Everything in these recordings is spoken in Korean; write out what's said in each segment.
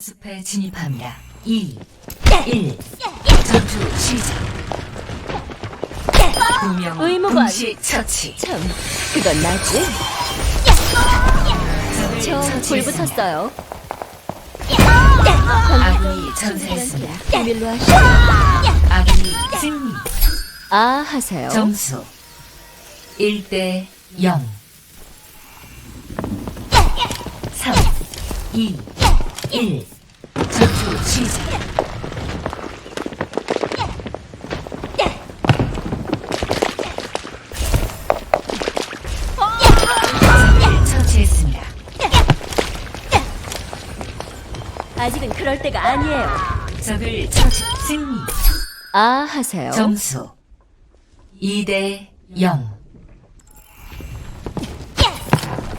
숲에 진입합니다. 2, 1. 전투 시작. 두 명 의무관. 동시 처치. 참, 그건 나지. 적을 저불 처치했습니다. 붙었어요. 아군이 전사했습니다. 비밀로 하시죠. 아군이 승리. 아, 하세요. 점수 1대 0 3 2 1 전투 시작 아직은 그럴 때가 아니에요. 적을 처치 승리 아, 하세요. 점수 2대 0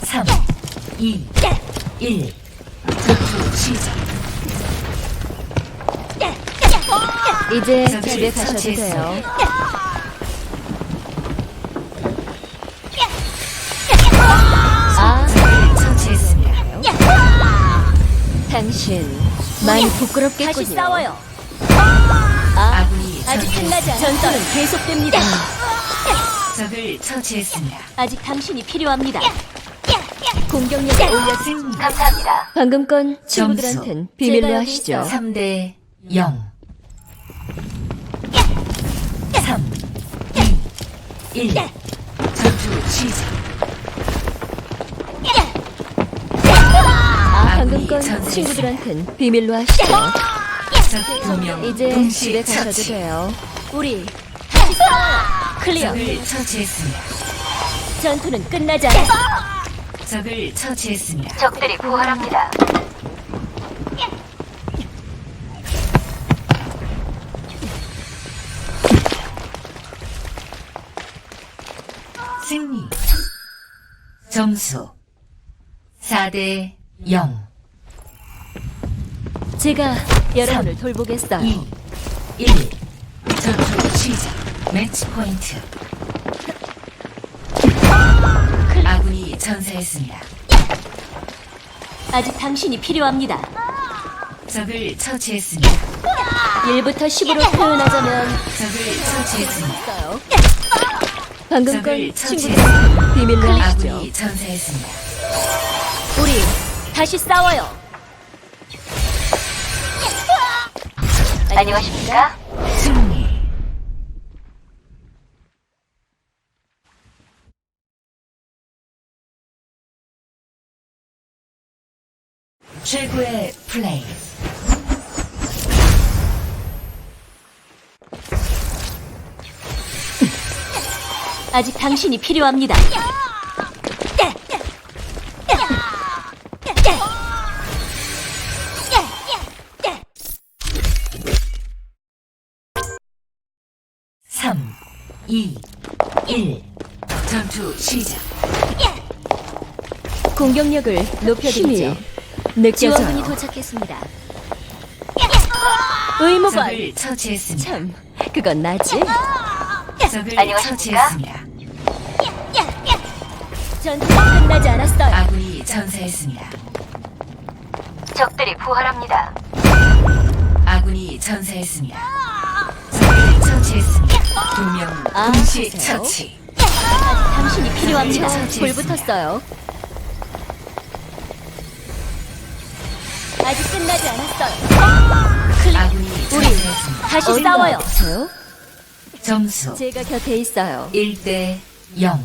3 2 1 전투 시작 이제 적을 집에 가셔도. 돼요. 당신 많이 부끄럽겠군요. 다시 싸워요. 아, 아군이 아직 끝나지. 않았어요. 전투는 계속됩니다. 적을 처치했습니다. 아직 당신이 필요합니다. 공격력을 올려 승리 방금 건. 친구들한텐 비밀로 제가 하시죠. 있어요. 3대 0 3 2 1 전투 시작 방금 건. 친구들한텐 비밀로 하시죠. 적 2명 이제 동시 집에 가셔도 처치 돼요. 우리 다시 싸워요. 클리어. 적을 처치했습니다. 전투는 끝나지 않았어. 적을 처치했습니다. 적들이 부활합니다. 승리 점수 4대 0 제가 여러분을 삼, 돌보겠어요. 2 1 전투 시작 매치 포인트 아군이 전사했습니다. 아직 당신이 필요합니다. 적을 처치했습니다. 1부터 10으로 표현하자면 적을 처치했습니다. 있어요. 방금 건 적을 친구들 처치했습니다. 비밀로 하시죠. 아군이 전사했습니다. 우리 다시 싸워요. 안녕하십니까? 승리 최고의 플레이 아직 당신이 필요합니다. 2, 1. 전투 시작. 공격력을 높여드리죠. 지원군이 느껴져요. 도착했습니다. 의무반. 적을 처치했습니다. 참, 그건 나지. 적을 처치했습니다. 전투 끝나지 않았어요. 아군이 전사했습니다. 적들이 부활합니다. 아군이 전사했습니다. 적을 처치했습니다. 두명 아, 동시 하세요? 처치. 당신이 필요합니다. 불. 붙었어요. 아직 끝나지 않았어요. 아군이 우리. 다시 싸워요. 점수 제가 곁에 있어요. 1대 0.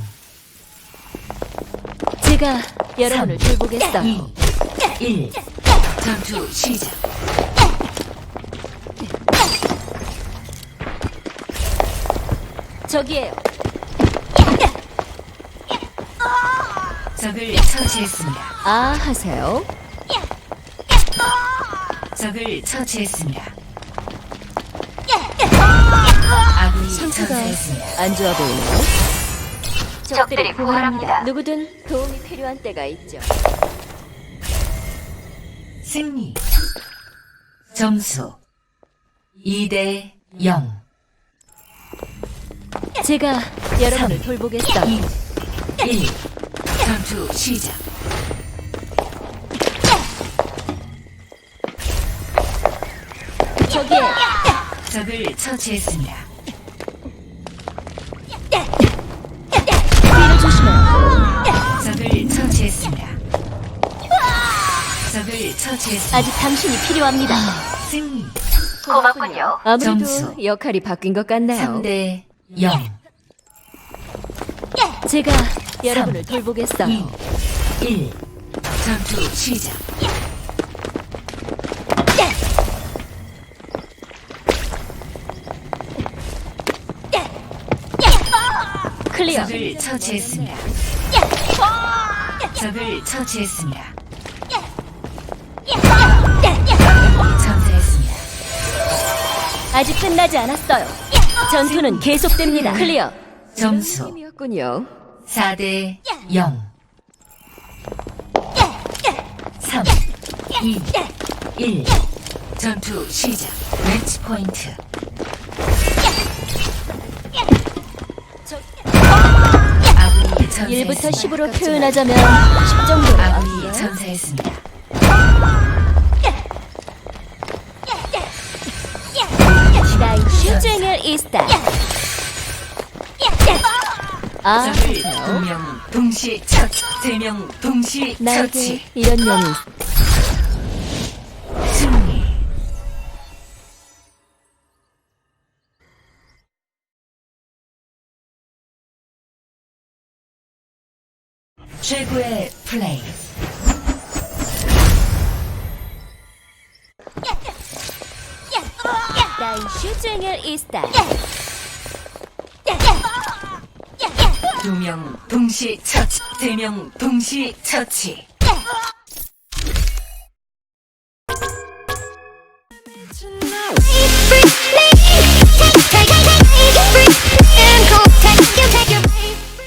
제가 여러분을 돌보겠어요. 2 1 전투 시작. 저기에요. 적을 처치했습니다. 아, 하세요. 적을 처치했습니다. 아군이 전사했습니다. 안 좋아 보이네요. 적들이 부활합니다. 누구든 도움이 필요한 때가 있죠. 승리. 점수 2대 0. 제가 여러분을 돌보겠어. 2, 1. 전투 시작. 저기에 적을 처치했습니다. 뒤를 조심해. 적을 처치했습니다. 적을 처치했습니다. 아직 당신이 필요합니다. 승리. 고맙군요. 아무래도 점수. 역할이 바뀐 것 같네요. 3대 0. 제가 여러분을 돌보겠어. 2, 1. 전투 시작. 클리어. 적을 처치했습니다. 적을 처치했습니다. 전사했습니다. 아직 끝나지 않았어요. 전투는 계속됩니다. 클리어. 점수 팀이었군요. 4대 0. 3, 2, 1. 전투 시작. 매치 포인트. 아군이 전사했습니다. 1부터 10으로 표현하자면 10 정도로 아군이. 전사했습니다. 슈쟁을 이스타. 아, 두명 동시 처치. 세명 동시 나에게 처치. 이런 있- 승리. 최고의 플레이. 나의 슈쟁을 이스타. 두 명 동시 처치. 세 명 동시 처치.